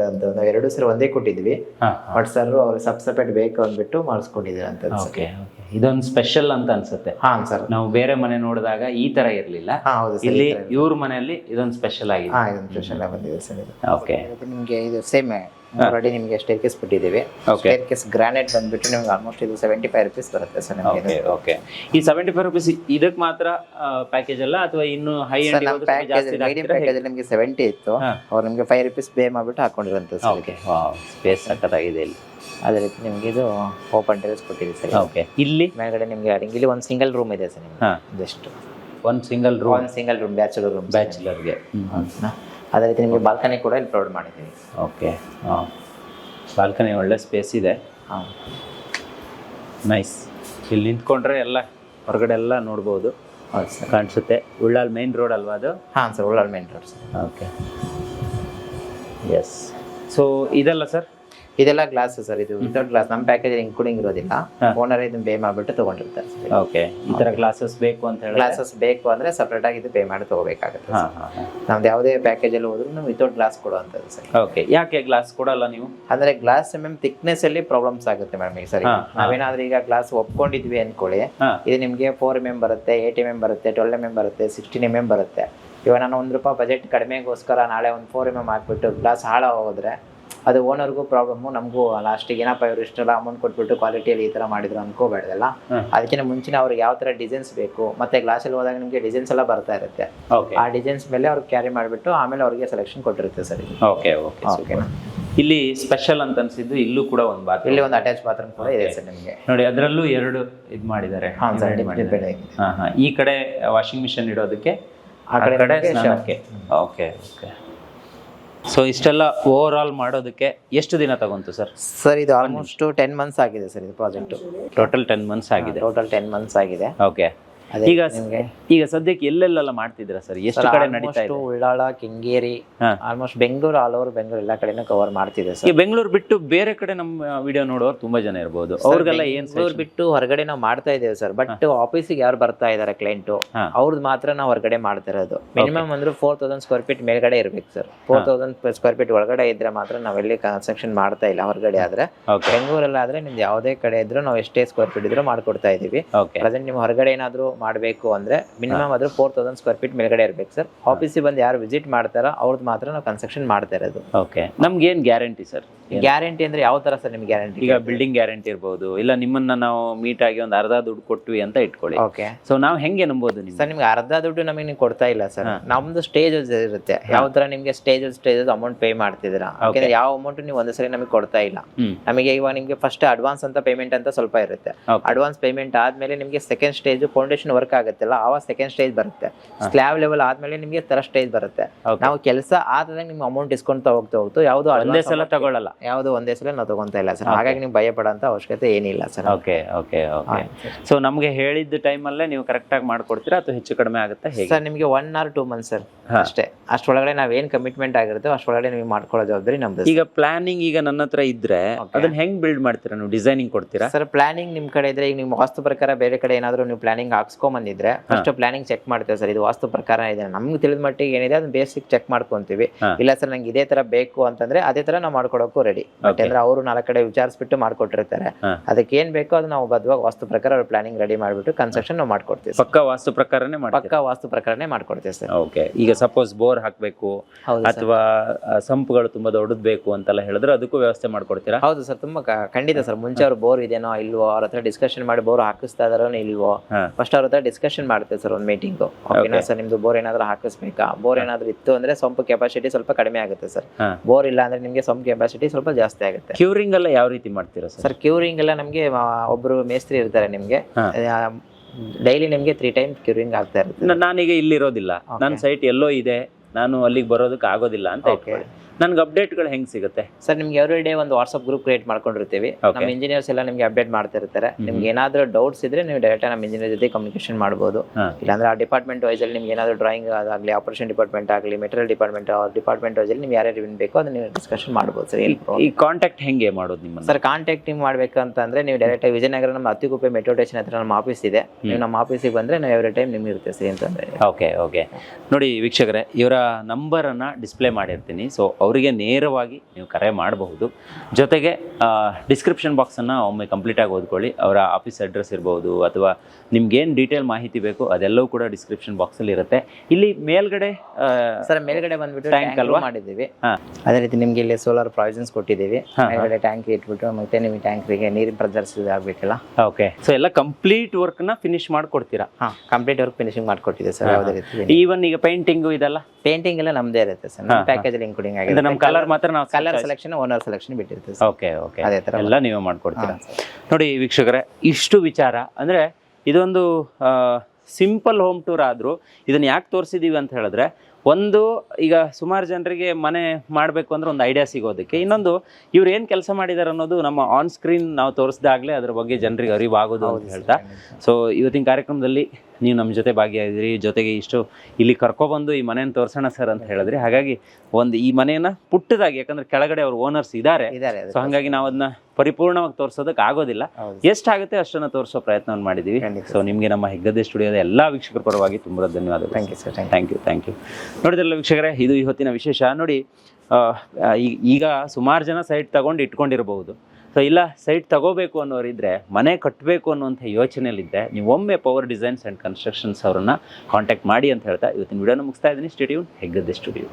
ಅಂತ. ನಾವು ಎರಡು ಸರಿ ಒಂದೇ ಕೊಟ್ಟಿದ್ವಿ. ಹಾಂ ಬಟ್ ಸರ್ ಅವ್ರು ಸಪ್ ಸಪ್ರೇಟ್ ಬೇಕು ಅಂದ್ಬಿಟ್ಟು ಮಾಡಿಸ್ಕೊಂಡಿದ್ದೀರ ಅಂತ ಓಕೆ ಇದೊಂದು ಸ್ಪೆಷಲ್ ಅಂತ ಅನ್ಸುತ್ತೆ. ಹಾ ಸರ್ ನಾವು ಬೇರೆ ಮನೆ ನೋಡಿದಾಗ ಈ ತರ ಇರಲಿಲ್ಲ. ಹಾ ಹೌದು ಸರ್ ಇಲ್ಲಿ ಇವ್ರ ಮನೆಯಲ್ಲಿ ಇದೊಂದು ಸ್ಪೆಷಲ್ ಆಗಿದೆ. ಹಾ ಇದೊಂದು ಸ್ಪೆಷಲ್ ಬಂದಿದೆ ಸರ್ ಇದು. ಓಕೆ ಇದು ನಿಮಗೆ ಇದು ಸೇಮ್ ಆಲ್ರೆಡಿ ನಿಮಗೆ ಸ್ಟೇರ್ ಕೇಸ್ ಬಿಟ್ಟಿದ್ದೀವಿ. ಸ್ಟೇರ್ ಕೇಸ್ ಗ್ರಾನೈಟ್ ಬಂದ್ಬಿಟ್ಟು ನಿಮ್ಗೆ ಆಲ್ಮೋಸ್ಟ್ ಇದು ಸೆವೆಂಟಿ ಫೈವ್ ರುಪೀಸ್ ಬರುತ್ತೆ ಸರ್ ನಿಮಗೆ ಓಕೆ ಓಕೆ ಈ ಸೆವೆಂಟಿ ಫೈವ್ ರುಪೀಸ್ ಇದಕ್ಕೆ ಮಾತ್ರ ಪ್ಯಾಕೇಜ್ ಅಲ್ಲ ಅಥವಾ ಇನ್ನು ಹೈ ಎಂಡ್ ನಮ್ಮ ಪ್ಯಾಕೇಜ್ ಮೀಡಿಯಂ ಪ್ಯಾಕೇಜ್ ನಿಮಗೆ ಸೆವೆಂಟಿ ಇತ್ತು. ಅವ್ರು ನಿಮಗೆ ಫೈವ್ ರುಪೀಸ್ ಪೇ ಮಾಡಿಬಿಟ್ಟು ಹಾಕೊಂಡಿರಂತೆ ಸರ್ ಓಕೆ ಸ್ಪೇಸ್ ಸಕ್ಕತ್ತಾಗಿದೆ ಇಲ್ಲಿ. ಅದೇ ರೀತಿ ನಿಮ್ಗೆ ಇದು ಓಪನ್ ಟೆರೆಸ್ ಕೊಟ್ಟಿದೆ ಸರ್. ಓಕೆ ಇಲ್ಲಿ ಮೇಲ್ಗಡೆ ನಿಮಗೆ ಅಡಿಂಗ್ ಇಲ್ಲಿ ಒಂದು ಸಿಂಗಲ್ ರೂಮ್ ಇದೆ ಸರ್ ನಿಮ್ಗೆ. ಹಾ. ಜಸ್ಟ್ ಒಂದು ಸಿಂಗಲ್ ರೂಮ್ ಒಂದು ಸಿಂಗಲ್ ರೂಮ್ ಬ್ಯಾಚುಲರ್ ರೂಮ್ ಬ್ಯಾಚುಲರ್ಗೆ ಅದೇ ರೀತಿ ನಿಮಗೆ ಬಾಲ್ಕನಿ ಕೂಡ ಇಲ್ಲಿ ಪ್ರೊವೈಡ್ ಮಾಡಿದ್ದೀವಿ. ಓಕೆ ಹಾಂ. ಬಾಲ್ಕನಿ ಒಳ್ಳೆ ಸ್ಪೇಸ್ ಇದೆ. ಹಾಂ ನೈಸ್ ಇಲ್ಲಿ ನಿಂತ್ಕೊಂಡ್ರೆ ಎಲ್ಲ ಹೊರಗಡೆ ಎಲ್ಲ ನೋಡ್ಬೋದು. ಹೌದು ಸರ್. ಕಾಣಿಸುತ್ತೆ. ಉಳ್ಳಾಲ್ ಮೇನ್ ರೋಡ್ ಅಲ್ವಾ ಅದು? ಹಾಂ sir Ullal main road sir. Okay yes so ಇದೆಲ್ಲ ಸರ್? ಇದೆಲ್ಲ ಗ್ಲಾಸ್ ಸರ್ ಇದು ವಿತೌಟ್ ಗ್ಲಾಸ್ ನಮ್ಮ ಪ್ಯಾಕೇಜ್ ಇನ್ಕ್ಲೂಡಿಂಗ್ ಇರೋದಿಲ್ಲ. ಓನರ್ ಇದನ್ನ ಪೇ ಮಾಡಿಬಿಟ್ಟು ತಗೊಂಡಿರ್ತಾರೆ ಓಕೆ ಈ ಥರ ಗ್ಲಾಸಸ್ ಬೇಕು ಅಂತ ಹೇಳಿ ಗ್ಲಾಸಸ್ ಬೇಕು ಅಂದ್ರೆ ಸಪ್ರೇಟ್ ಆಗಿ ಇದು ಪೇ ಮಾಡಿ ತಗೋಬೇಕಾಗುತ್ತೆ ನಮ್ದು ಯಾವುದೇ ಪ್ಯಾಕೇಜಲ್ಲಿ ಹೋದ್ರೂ ವಿತೌಟ್ ಗ್ಲಾಸ್ ಕೊಡುವಂತದ್ದು ಸರ್. ಓಕೆ ಯಾಕೆ ಗ್ಲಾಸ್ ಕೊಡಲ್ಲ ನೀವು? ಅಂದ್ರೆ ಗ್ಲಾಸ್ ಮ್ಯಾಮ್ ಥಿಕ್ನೆಸ್ ಅಲ್ಲಿ ಪ್ರಾಬ್ಲಮ್ಸ್ ಆಗುತ್ತೆ ಮೇಡಮ್ ಈಗ ಸರಿ. ನಾವೇನಾದ್ರೆ ಈಗ ಗ್ಲಾಸ್ ಒಪ್ಕೊಂಡಿದ್ವಿ ಅನ್ಕೊಳ್ಳಿ. ಇದು ನಿಮಗೆ ಫೋರ್ ಎಂ ಎಂ ಬರುತ್ತೆ ಏಟ್ ಎಂ ಎಂ ಬರುತ್ತೆ ಟ್ವೆಲ್ ಎಂ ಎಂ ಬರುತ್ತೆ ಸಿಕ್ಸ್ಟೀನ್ ಎಂ ಎಂ ಬರುತ್ತೆ. ಇವಾಗ ನಾನು ಒಂದು ರೂಪಾಯಿ ಬಜೆಟ್ ಕಡಿಮೆಗೋಸ್ಕರ ನಾಳೆ ಒಂದು ಫೋರ್ ಎಂ ಎಂ ಹಾಕ್ಬಿಟ್ಟು ಗ್ಲಾಸ್ ಹಾಳ ಹೋದ್ರೆ ಅದು ಓನರ್ಗೂ ಪ್ರಾಬ್ಲಮ್ ನಮಗೂ ಲಾಸ್ಟಿಗೆ ಏನಪ್ಪ ಇವರು ಇಷ್ಟೆಲ್ಲ ಅಮೌಂಟ್ ಕೊಟ್ಬಿಟ್ಟು ಕ್ವಾಲಿಟಿಯಲ್ಲಿ ಈ ಥರ ಮಾಡಿದ್ರು ಅನ್ಕೋಬೇಡ್ದಲ್ಲ. ಅದಕ್ಕಿಂತ ಮುಂಚಿನ ಅವ್ರಿಗೆ ಯಾವ ಥರ ಡಿಸೈನ್ಸ್ ಬೇಕು ಮತ್ತೆ ಗ್ಲಾಸಲ್ಲಿ ಹೋದಾಗ ನಿಮಗೆ ಡಿಸೈನ್ಸ್ ಎಲ್ಲ ಬರ್ತಾ ಇರುತ್ತೆ. ಓಕೆ ಆ ಡಿಸೈನ್ಸ್ ಮೇಲೆ ಅವ್ರು ಕ್ಯಾರಿ ಮಾಡಿಬಿಟ್ಟು ಆಮೇಲೆ ಅವ್ರಿಗೆ ಸೆಲೆಕ್ಷನ್ ಕೊಟ್ಟಿರುತ್ತೆ ಸರ್ ಓಕೆ ಓಕೆ ಓಕೆನಾ ಇಲ್ಲಿ ಸ್ಪೆಷಲ್ ಅಂತ ಅನ್ಸಿದ್ದು ಇಲ್ಲೂ ಕೂಡ ಒಂದು ಬಾತ್ ಇಲ್ಲಿ ಒಂದು ಅಟ್ಯಾಚ್ ಬಾತ್ರೂಮ್ ಕೂಡ ಇದೆ ಸರ್ ನಿಮಗೆ. ನೋಡಿ ಅದರಲ್ಲೂ ಎರಡು ಇದು ಮಾಡಿದ್ದಾರೆ. ಈ ಕಡೆ ವಾಷಿಂಗ್ ಮಿಷನ್ ಇಡೋದಕ್ಕೆ ಆ ಕಡೆ ಓಕೆ ಓಕೆ ಸೊ ಇಷ್ಟೆಲ್ಲ ಓವರ್ ಆಲ್ ಮಾಡೋದಕ್ಕೆ ಎಷ್ಟು ದಿನ ತಗೊಂತು ಸರ್? ಸರ್ ಇದು ಆಲ್ಮೋಸ್ಟ್ ಟೆನ್ ಮಂತ್ಸ್ ಆಗಿದೆ ಸರ್ ಇದು ಪ್ರಾಜೆಕ್ಟ್ ಟೋಟಲ್ ಟೆನ್ ಮಂತ್ಸ್ ಆಗಿದೆ. ಟೋಟಲ್ ಟೆನ್ ಮಂತ್ಸ್ ಆಗಿದೆ. ಓಕೆ ಈಗ ಈಗ ಸದ್ಯಕ್ಕೆ ಎಲ್ಲೆಲ್ಲ ಮಾಡ್ತಿದ್ರ ಸರ್? ಎಷ್ಟು ಕಡೆ ನಡೀತಾ ಇದೆ? Ullal Kengeri almost Bengaluru all over Bengaluru ಎಲ್ಲ ಕಡೆನೂ ಕವರ್ ಮಾಡ್ತಿದೆ ಸರ್. ಬೆಂಗಳೂರು ಬಿಟ್ಟು ಬೇರೆ ಕಡೆ ನಮ್ಮ ವಿಡಿಯೋ ನೋಡೋರು ತುಂಬಾ ಜನ ಇರ್ಬೋದು. ಅವ್ರಿಗೆಲ್ಲ ಏನ್ ಬೆಂಗಳೂರು ಬಿಟ್ಟು ಹೊರಗಡೆ ನಾವು ಮಾಡ್ತಾ ಇದ್ದೇವೆ ಸರ್. ಬಟ್ ಆಫೀಸಿಗೆ ಯಾರು ಬರ್ತಾ ಇದಾರೆ ಕ್ಲೈಂಟು. ಅವ್ರದ್ದು ಮಾತ್ರ ನಾವು ಹೊರಗಡೆ ಮಾಡ್ತಿರೋದು ಮಿನಿಮಮ್ ಅಂದ್ರೆ ಫೋರ್ ತೌಸಂಡ್ ಸ್ಕ್ವೇರ್ ಫೀಟ್ ಮೇಲ್ಗಡೆ ಇರ್ಬೇಕು sir. Four thousand square feet ಒಳಗಡೆ ಇದ್ರೆ ಮಾತ್ರ ನಾವೆಲ್ಲಿ ಕನ್ಸ್ಟ್ರಕ್ಷನ್ ಮಾಡ್ತಾ ಇಲ್ಲ ಹೊರಗಡೆ ಆದ್ರೆ. ಬೆಂಗಳೂರಲ್ಲಾದ್ರೆ ಬೆಂಗಳೂರಲ್ಲಿ ಆದ್ರೆ ನಿಮ್ದು ಯಾವುದೇ ಕಡೆ ಇದ್ರೂ ನಾವು ಎಷ್ಟೇ ಸ್ಕ್ವೇರ್ ಫೀಟ್ ಇದ್ರೂ ಮಾಡ್ಕೊಡ್ತಾ ಇದೀವಿ. ಪ್ರೆಸೆಂಟ್ ನೀವು ಹೊರಗಡೆ ಏನಾದ್ರು ಮಾಡಬೇಕು ಅಂದ್ರೆ ಮಿನಿಮಮ್ ಆದ್ರೂ ಫೋರ್ ತೌಸಂಡ್ ಸ್ಕ್ವೇರ್ ಫೀಟ್ ಮೇಲ್ಗಡೆ ಇರಬೇಕು ಸರ್ ಆಫೀಸಿಗೆ ಬಂದು ಯಾರು ವಿಸಿಟ್ ಮಾಡ್ತಾರೋ ಅವ್ರದ್ದು ಮಾತ್ರ ನಾವು ಕನ್ಸ್ಟ್ರಕ್ಷನ್ ಮಾಡ್ತಾ ಇರೋದು. ಓಕೆ ನಮ್ಗೆ ಏನು ಗ್ಯಾರಂಟಿ ಸರ್ ಗ್ಯಾರಂಟಿ ಅಂದ್ರೆ ಯಾವ ತರ ಸರ್ ನಿಮ್ಗೆ ಗ್ಯಾರಂಟಿ ಈಗ ಬಿಲ್ಡಿಂಗ್ ಗ್ಯಾರಂಟಿ ಇರ್ಬೋದು ಇಲ್ಲ ನಿಮ್ಮನ್ನ ನಾವು ಮೀಟ್ ಆಗಿ ಒಂದು ಅರ್ಧ ದುಡ್ಡು ಕೊಟ್ವಿ ಅಂತ ಇಟ್ಕೊಳ್ಳಿ. ಓಕೆ ಸೊ ನಾವು ಹೆಂಗೆ ನಂಬೋದು ನಿಮ್ಗೆ ಸರ್ ನಿಮ್ಗೆ ಅರ್ಧ ದುಡ್ಡು ನಮಗೆ ನೀವು ಕೊಡ್ತಾ ಇಲ್ಲ ಸರ್ ನಮ್ದು ಸ್ಟೇಜ್ ಇರುತ್ತೆ. ಯಾವ ತರ ನಿಮಗೆ ಸ್ಟೇಜ್ ಸ್ಟೇಜ್ ಅಮೌಂಟ್ ಪೇ ಮಾಡ್ತಿದ್ದೀರಾ? ಯಾಕೆಂದ್ರೆ ಯಾವ ಅಮೌಂಟ್ ನೀವು ಒಂದೇ ಸರಿ ನಮಗೆ ಕೊಡ್ತಾ ಇಲ್ಲ. ನಮಗೆ ಇವಾಗ ನಿಮಗೆ ಫಸ್ಟ್ ಅಡ್ವಾನ್ಸ್ ಅಂತ ಪೇಮೆಂಟ್ ಅಂತ ಸ್ವಲ್ಪ ಇರುತ್ತೆ. ಅಡ್ವಾನ್ಸ್ ಪೇಮೆಂಟ್ ಆದ್ಮೇಲೆ ನಿಮಗೆ ಸೆಕೆಂಡ್ ಸ್ಟೇಜ್ ಫೌಂಡೇಶನ್ ವರ್ಕ್ ಆಗುತ್ತಲ್ಲ ಆವಾಗ ಸೆಕೆಂಡ್ ಸ್ಟೇಜ್ ಬರುತ್ತೆ. ಸ್ಲ್ಯಾಬ್ ಲೆವೆಲ್ ಆದ್ಮೇಲೆ ನಿಮಗೆ ತರ ಸ್ಟೇಜ್ ಬರುತ್ತೆ. ನಾವು ಕೆಲಸ ಆದಾಗ ನಿಮ್ಗೆ ಅಮೌಂಟ್ ಇಸ್ಕೊಂತ ಹೋಗ್ತಾ ಹೋಗ್ತು. ಯಾವುದು ಒಂದೇ ಸಲ ತಗೊಳ್ಳಲ್ಲ. ಯಾವುದು ಒಂದೇ ಸಲ ನಾವು ತಗೊಂತ ಇಲ್ಲ ಸರ್. ಹಾಗಾಗಿ ನೀವು ಭಯ ಅವಶ್ಯಕತೆ ಏನಿಲ್ಲ sir. Okay okay okay so ನಮಗೆ ಹೇಳಿದ ಟೈಮಲ್ಲೇ ನೀವು ಕರೆಕ್ಟಾಗಿ ಮಾಡ್ಕೊಡ್ತೀರಾ ಅಥವಾ ಹೆಚ್ಚು ಕಡಿಮೆ ಆಗುತ್ತೆ ಸರ್ ನಿಮಗೆ one or two month sir. ಅಷ್ಟೇ. ಅಷ್ಟೊಳಗಡೆ ಏನ್ ಕಮಿಟ್ಮೆಂಟ್ ಆಗಿರುತ್ತೆ ಅಷ್ಟೊಳಗಡೆ ನೀವು ಮಾಡ್ಕೊಳ್ಳೋ ಜವಾಬ್ದಾರಿ ನಮ್ದು ಈಗ ಪ್ಲಾನಿಂಗ್ ಈಗ ನನ್ನ ಹತ್ರ ಇದ್ರೆ ಅದನ್ನ ಹೆಂಗ್ ಬಿಲ್ಡ್ ಮಾಡ್ತೀರಾ ನೀವು? ಡಿಸೈನಿಂಗ್ ಕೊಡ್ತೀರಾ? ಸರ್ ಪ್ಲಾನಿಂಗ್ ನಿಮ್ ಕಡೆ ಇದ್ರೆ ಈಗ ನಿಮ್ ವಾಸ್ತು ಪ್ರಕಾರ ಬೇರೆ ಕಡೆ ಏನಾದ್ರು ನೀವು ಪ್ಲಾನಿಂಗ್ ಹಾಕ್ಸ್ಕೊಂಡ್ ಬಂದಿದ್ರೆ ಫಸ್ಟ್ ಪ್ಲಾನಿಂಗ್ ಚೆಕ್ ಮಾಡ್ತೇವೆ ಸರ್ ಇದು ವಾಸ್ತು ಪ್ರಕಾರ ಇದೆ. ನಮ್ಗೆ ತಿಳಿದ ಮಟ್ಟಿಗೆ ಏನಿದೆ ಅದನ್ನ ಬೇಸಿಕ್ ಚೆಕ್ ಮಾಡ್ಕೊಂತೀವಿ. ಇಲ್ಲ ಸರ್ ನಂಗೆ ಇದೇ ತರ ಬೇಕು ಅಂತಂದ್ರೆ ಅದೇ ತರ ನಾವು ಮಾಡ್ಕೊಡಕ್ಕೂ ರೆಡಿ ಯಾಕಂದ್ರೆ ಅವರು ನಾಲ್ಕು ಕಡೆ ವಿಚಾರಿಸ್ಬಿಟ್ಟು ಮಾಡ್ಕೊಟ್ಟಿರ್ತಾರೆ. ಅದಕ್ಕೆ ಏನ್ ಬೇಕೋ ಅದು ನಾವು ಬದ್ಧವಾಗಿ ವಾಸ್ತು ಪ್ರಕಾರ ಅವ್ರ ಪ್ಲಾನಿಂಗ್ ರೆಡಿ ಮಾಡ್ಬಿಟ್ಟು ಕನ್ಸ್ಟ್ರಕ್ಷನ್ ನಾವು ಮಾಡ್ಕೊಡ್ತೀವಿ. ಪಕ್ಕ ವಾಸ್ತು ಪ್ರಕಾರನೇ ಪಕ್ಕ ವಾಸ್ತು ಪ್ರಕಾರನೇ ಮಾಡ್ಕೊಡ್ತೀವಿ ಸರ್. ಓಕೆ ಈಗ ಸಪೋಸ್ ಬೋರ್ ಹಾಕ್ಬೇಕು ಅಥವಾ ಸಂಪುಗಳು ತುಂಬಾ ದೊಡ್ಡದ್ ಬೇಕು ಅಂತೆಲ್ಲ ಹೇಳಿದ್ರೆ ಅದಕ್ಕೂ ವ್ಯವಸ್ಥೆ ಮಾಡ್ಕೊಡ್ತೀರಾ? ಹೌದು ಸರ್ ತುಂಬಾ ಖಂಡಿತ ಸರ್. ಮುಂಚೆ ಅವ್ರು ಬೋರ್ ಇದೇನೋ ಇಲ್ವೋ ಅವ್ರ ಹತ್ರ ಡಿಸ್ಕಷನ್ ಮಾಡಿ ಬೋರ್ ಹಾಕಿಸ್ತಾ ಇದಾರೋ ಇಲ್ವೋ. ಫಸ್ಟ್ ಅವ್ರ ಹತ್ರ ಡಿಸ್ಕಷನ್ ಮಾಡ್ತೇವೆ ಸರ್ ಒಂದು ಮೀಟಿಂಗ್ ಓಕೆನಾ ಸರ್ ನಿಮ್ದು ಬೋರ್ ಏನಾದ್ರೂ ಹಾಕಿಸ್ಬೇಕಾ? ಬೋರ್ ಏನಾದ್ರೂ ಇತ್ತು ಅಂದ್ರೆ ಸೊಂಪು ಕೆಪಾಸಿಟಿ ಸ್ವಲ್ಪ ಕಡಿಮೆ ಆಗುತ್ತೆ ಸರ್. ಬೋರ್ ಇಲ್ಲ ಅಂದ್ರೆ ನಿಮ್ಗೆ ಸೊಂಪು ಕೆಪಾಸಿಟಿ ಸ್ವಲ್ಪ ಜಾಸ್ತಿ ಆಗುತ್ತೆ. ಕ್ಯೂರಿಂಗ್ ಎಲ್ಲ ಯಾವ ರೀತಿ ಮಾಡ್ತೀರಾ ಸರ್? ಸರ್ ಕ್ಯೂರಿಂಗ್ ಎಲ್ಲ ನಮ್ಗೆ ಒಬ್ರು ಮೇಸ್ತ್ರಿ ಇರ್ತಾರೆ ನಿಮ್ಗೆ. ಡೈಲಿ ನಿಮ್ಗೆ ತ್ರೀ ಟೈಮ್ ಕ್ಯೂರಿಂಗ್ ಆಗ್ತಾ ಇರುತ್ತೆ. ನಾನೀಗ ಇಲ್ಲಿರೋದಿಲ್ಲ. ನನ್ನ ಸೈಟ್ ಎಲ್ಲೋ ಇದೆ. ನಾನು ಅಲ್ಲಿಗೆ ಬರೋದಕ್ಕೆ ಆಗೋದಿಲ್ಲ ಅಂತ ನನ್ಗೆ ಅಪ್ಡೇಟ್ಗಳು ಹೆಂಗ್ ಸಿಗುತ್ತೆ? ಸರ್ ನಿಮ್ಗೆ ಎವ್ರಿ ಡೇ ಒಂದು ವಾಟ್ಸ್ಆಪ್ ಗ್ರೂಪ್ ಕ್ರಿಯೇಟ್ ಮಾಡ್ಕೊಂಡಿರ್ತೀವಿ. ನಮ್ಮ ಇಂಜಿನಿಯರ್ಸ್ ಎಲ್ಲ ನಿಮ್ಗೆ ಅಪ್ಡೇಟ್ ಮಾಡ್ತಾ ಇರ್ತಾರೆ ನಿಮ್ಗೆ ಏನಾದ್ರೂ ಡೌಟ್ಸ್ ಇದ್ರೆ ನೀವು ಡೈರೆಕ್ಟ್ ನಮ್ಮ ಇಂಜಿನಿಯರ್ ಜೊತೆ ಕಮ್ಯುನಿಕೇಶನ್ ಮಾಡ್ಬೋದು. ಇಲ್ಲಾಂದ್ರೆ ಆ ಡಿಪಾರ್ಟ್ಮೆಂಟ್ ವೈಸ್ ಅಲ್ಲಿ ನಿಮ್ಗೆ ಏನಾದ್ರು ಡ್ರಾಯಿಂಗ್ ಆಗಲಿ ಆಪರೇಷನ್ ಡಿಪಾರ್ಟ್ಮೆಂಟ್ ಆಗಲಿ ಮೆಟೀರಿಯಲ್ ಡಿಪಾರ್ಟ್ಮೆಂಟ್ ಡಿಪಾರ್ಟ್ಮೆಂಟ್ ವೈಸ್ ಅಲ್ಲಿ ನೀವು ಯಾರ್ಯಾರು ಏನ್ ಬೇಕೋ ಅದನ್ನ ನೀವು ಡಿಸ್ಕಷನ್ ಮಾಡ್ಬೋದು ಸರ್ ಈ ಕಾಂಟ್ಯಾಕ್ಟ್ ಹೆಂಗೆ ಮಾಡೋದು ನಿಮ್ಮ ಸರ್ ಕಾಂಟ್ಯಾಕ್ಟ್ ನೀವು ಮಾಡಬೇಕು ಅಂತಂದ್ರೆ ನೀವು ಡೈರೆಕ್ಟ್ ವಿಜಯನಗರ ನಮ್ಮ ಅತ್ತಿಗುಪ್ಪೆ ಮೆಟ್ರೋ ಸ್ಟೇಷನ್ ಹತ್ರ ನಮ್ಮ ಆಫೀಸ್ ಇದೆ. ನೀವು ನಮ್ಮ ಆಫೀಸಿಗೆ ಬಂದ್ರೆ ನಾವು ಎವ್ರಿ ಟೈಮ್ ನಿಮ್ಗೆ ಇರುತ್ತೆ ಸರ್ ಅಂತಂದ್ರೆ ಓಕೆ ಓಕೆ ನೋಡಿ ವೀಕ್ಷಕರೇ ಇವರ ನಂಬರನ್ನು ಡಿಸ್ಪ್ಲೇ ಮಾಡಿರ್ತೀನಿ. ಸೊ ಅವರಿಗೆ ನೇರವಾಗಿ ನೀವು ಕರೆ ಮಾಡಬಹುದು. ಜೊತೆಗೆ ಡಿಸ್ಕ್ರಿಪ್ಷನ್ ಬಾಕ್ಸನ್ನು ಒಮ್ಮೆ ಕಂಪ್ಲೀಟಾಗಿ ಓದ್ಕೊಳ್ಳಿ. ಅವರ ಆಫೀಸ್ ಅಡ್ರೆಸ್ ಇರ್ಬೋದು ಅಥವಾ ನಿಮ್ಗೇನು ಡೀಟೇಲ್ ಮಾಹಿತಿ ಬೇಕು ಅದೆಲ್ಲವೂ ಕೂಡ ಡಿಸ್ಕ್ರಿಪ್ಷನ್ ಬಾಕ್ಸಲ್ಲಿ ಇರುತ್ತೆ. ಇಲ್ಲಿ ಮೇಲ್ಗಡೆ ಸರ್ ಮೇಲ್ಗಡೆ ಬಂದ್ಬಿಟ್ಟು ಟ್ಯಾಂಕ್ ಅಲ್ವಾ? ಮಾಡಿದ್ದೀವಿ. ಹಾ. ಅದೇ ರೀತಿ ನಿಮಗೆ ಇಲ್ಲಿ ಸೋಲಾರ್ ಪ್ರಾವಿಷನ್ಸ್ ಕೊಟ್ಟಿದ್ದೀವಿ. ಮೇಲ್ಗಡೆ ಟ್ಯಾಂಕ್ ಇಟ್ಬಿಟ್ಟು ಮತ್ತೆ ನಿಮಗೆ ಟ್ಯಾಂಕ್ರಿಗೆ ನೀರಿನ ಪ್ರದರ್ಶನ ಆಗಬೇಕಲ್ಲ? ಓಕೆ ಸೊ ಎಲ್ಲ ಕಂಪ್ಲೀಟ್ ವರ್ಕ್ನ ಫಿನಿಶ್ ಮಾಡಿಕೊಡ್ತೀರಾ? ಹಾಂ ಕಂಪ್ಲೀಟ್ ವರ್ಕ್ ಫಿನಿಶಿಂಗ್ ಮಾಡಿಕೊಟ್ಟಿದೆ ಸರ್ ಯಾವುದೇ ರೀತಿ ಈವನ್ ಈಗ ಪೇಂಟಿಂಗು ಇದೆಲ್ಲ? ಪೇಂಟಿಂಗ್ ಎಲ್ಲ ನಮ್ದೇ ಇರುತ್ತೆ ಸರ್. ಪ್ಯಾಕೇಜಲ್ಲಿ ಪ್ಯಾಕೇಜ್ ಆಗಿದೆ. ಇನ್ಕ್ಲೂಡಿಂಗ್ ಇದು ನಮ್ಮ ಕಲರ್ ಮಾತ್ರ ನಾವು ಕಲರ್ ಸೆಲೆಕ್ಷನ್ ಓನರ್ ಸೆಲೆಕ್ಷನ್ ಬಿಟ್ಟಿರ್ತೀವಿ ಓಕೆ ಓಕೆ ಅದೇ ತರ ಎಲ್ಲ ನೀವೇ ಮಾಡ್ಕೊಡ್ತೀರಾ? ನೋಡಿ ವೀಕ್ಷಕರೇ ಇಷ್ಟು ವಿಚಾರ ಅಂದರೆ ಇದೊಂದು ಸಿಂಪಲ್ ಹೋಮ್ ಟೂರ್ ಆದರೂ ಇದನ್ನು ಯಾಕೆ ತೋರಿಸಿದ್ದೀವಿ ಅಂತ ಹೇಳಿದ್ರೆ ಒಂದು ಈಗ ಸುಮಾರು ಜನರಿಗೆ ಮನೆ ಮಾಡಬೇಕು ಅಂದ್ರೆ ಒಂದು ಐಡಿಯಾ ಸಿಗೋದಕ್ಕೆ. ಇನ್ನೊಂದು ಇವ್ರು ಏನು ಕೆಲಸ ಮಾಡಿದ್ದಾರೆ ಅನ್ನೋದು ನಮ್ಮ ಆನ್ ಸ್ಕ್ರೀನ್ ನಾವು ತೋರಿಸಿದಾಗಲೇ ಅದ್ರ ಬಗ್ಗೆ ಜನರಿಗೆ ಅರಿವಾಗೋದು ಅಂತ ಹೇಳ್ತಾ. ಸೊ ಇವತ್ತಿನ ಕಾರ್ಯಕ್ರಮದಲ್ಲಿ ನೀವು ನಮ್ಮ ಜೊತೆ ಭಾಗಿಯಾಗಿದ್ರಿ ಜೊತೆಗೆ ಇಷ್ಟು ಇಲ್ಲಿ ಕರ್ಕೊಬಂದು ಈ ಮನೆಯನ್ನು ತೋರಿಸೋಣ ಸರ್ ಅಂತ ಹೇಳಿದ್ರಿ. ಹಾಗಾಗಿ ಒಂದು ಈ ಮನೆಯನ್ನ ಪುಟ್ಟದಾಗಿ ಯಾಕಂದ್ರೆ ಕೆಳಗಡೆ ಅವ್ರ ಓನರ್ಸ್ ಇದ್ದಾರೆ ಇದಾರೆ ಸೊ ಹಾಗಾಗಿ ನಾವು ಅದನ್ನ ಪರಿಪೂರ್ಣವಾಗಿ ತೋರಿಸೋದಕ್ಕೆ ಆಗೋದಿಲ್ಲ. ಎಷ್ಟಾಗುತ್ತೆ ಅಷ್ಟನ್ನ ತೋರಿಸೋ ಪ್ರಯತ್ನವನ್ನು ಮಾಡಿದ್ದೀವಿ ಸೊ ನಿಮಗೆ ನಮ್ಮ ಹೆಗ್ಗದೆ ಸ್ಟುಡಿಯೋದ ಎಲ್ಲ ವೀಕ್ಷಕರ ಪರವಾಗಿ ತುಂಬ ಧನ್ಯವಾದಗಳು. Thank you sir thank you thank you ನೋಡಿದ್ರಲ್ಲ ವೀಕ್ಷಕರೇ ಇದು ಇವತ್ತಿನ ವಿಶೇಷ. ನೋಡಿ ಈಗ ಸುಮಾರು ಜನ ಸೈಟ್ ತಗೊಂಡು ಇಟ್ಕೊಂಡಿರಬಹುದು. ಸೊ ಇಲ್ಲ ಸೈಟ್ ತಗೋಬೇಕು ಅನ್ನೋರಿದ್ರೆ ಮನೆ ಕಟ್ಟಬೇಕು ಅನ್ನುವಂಥ ಯೋಚನೆಯಲ್ಲಿದ್ದರೆ ನೀವು ಒಮ್ಮೆ ಪವರ್ ಡಿಸೈನ್ಸ್ ಆ್ಯಂಡ್ ಕನ್ಸ್ಟ್ರಕ್ಷನ್ಸ್ ಅವರನ್ನು ಕಾಂಟ್ಯಾಕ್ಟ್ ಮಾಡಿ ಅಂತ ಹೇಳ್ತಾ ಇವತ್ತಿನ ವಿಡಿಯೋನ ಮುಗಿಸ್ತಾ ಇದ್ದೀನಿ. Studio Heggadde studio